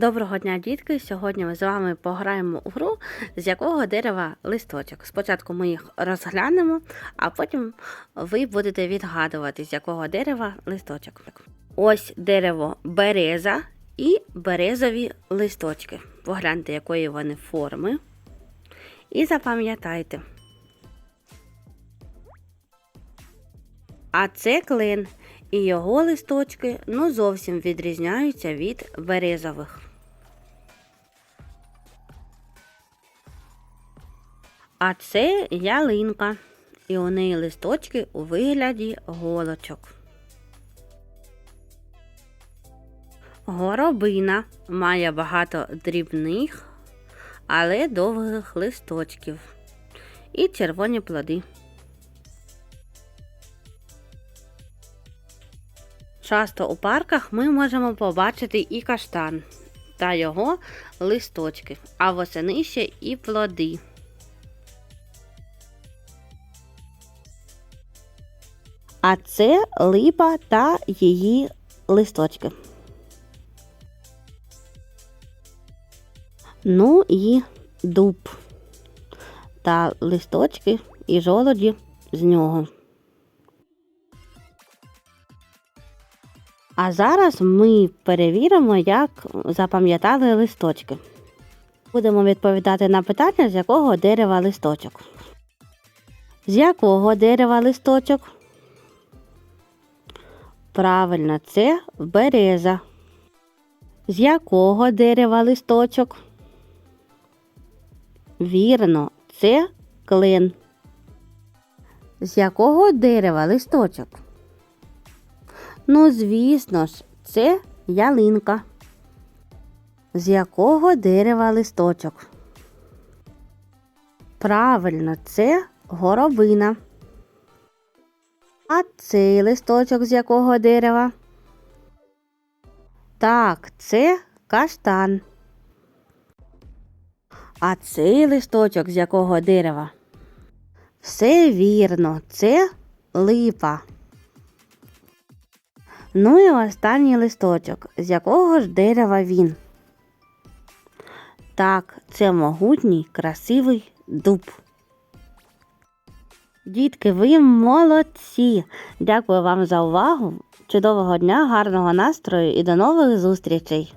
Доброго дня, дітки! Сьогодні ми з вами пограємо у гру, з якого дерева листочок. Спочатку ми їх розглянемо, а потім ви будете відгадувати, з якого дерева листочок. Ось дерево береза і березові листочки. Погляньте, якої вони форми. І запам'ятайте. А це клен, і його листочки ну зовсім відрізняються від березових. А це ялинка, і у неї листочки у вигляді голочок. Горобина має багато дрібних, але довгих листочків і червоні плоди. Часто у парках ми можемо побачити і каштан та його листочки, а восени ще і плоди. А це липа та її листочки. Ну і дуб та листочки і жолоді з нього. А зараз ми перевіримо, як запам'ятали листочки. Будемо відповідати на питання, з якого дерева листочок. З якого дерева листочок? Правильно, це береза. З якого дерева листочок? Вірно, це клен. З якого дерева листочок? Ну, звісно ж, це ялинка. З якого дерева листочок? Правильно, це горобина. А цей листочок з якого дерева? Так, це каштан. А цей листочок з якого дерева? Все вірно, це липа. Ну і останній листочок. З якого ж дерева він? Так, це могутній, красивий дуб. Дітки, ви молодці! Дякую вам за увагу. Чудового дня, гарного настрою і до нових зустрічей!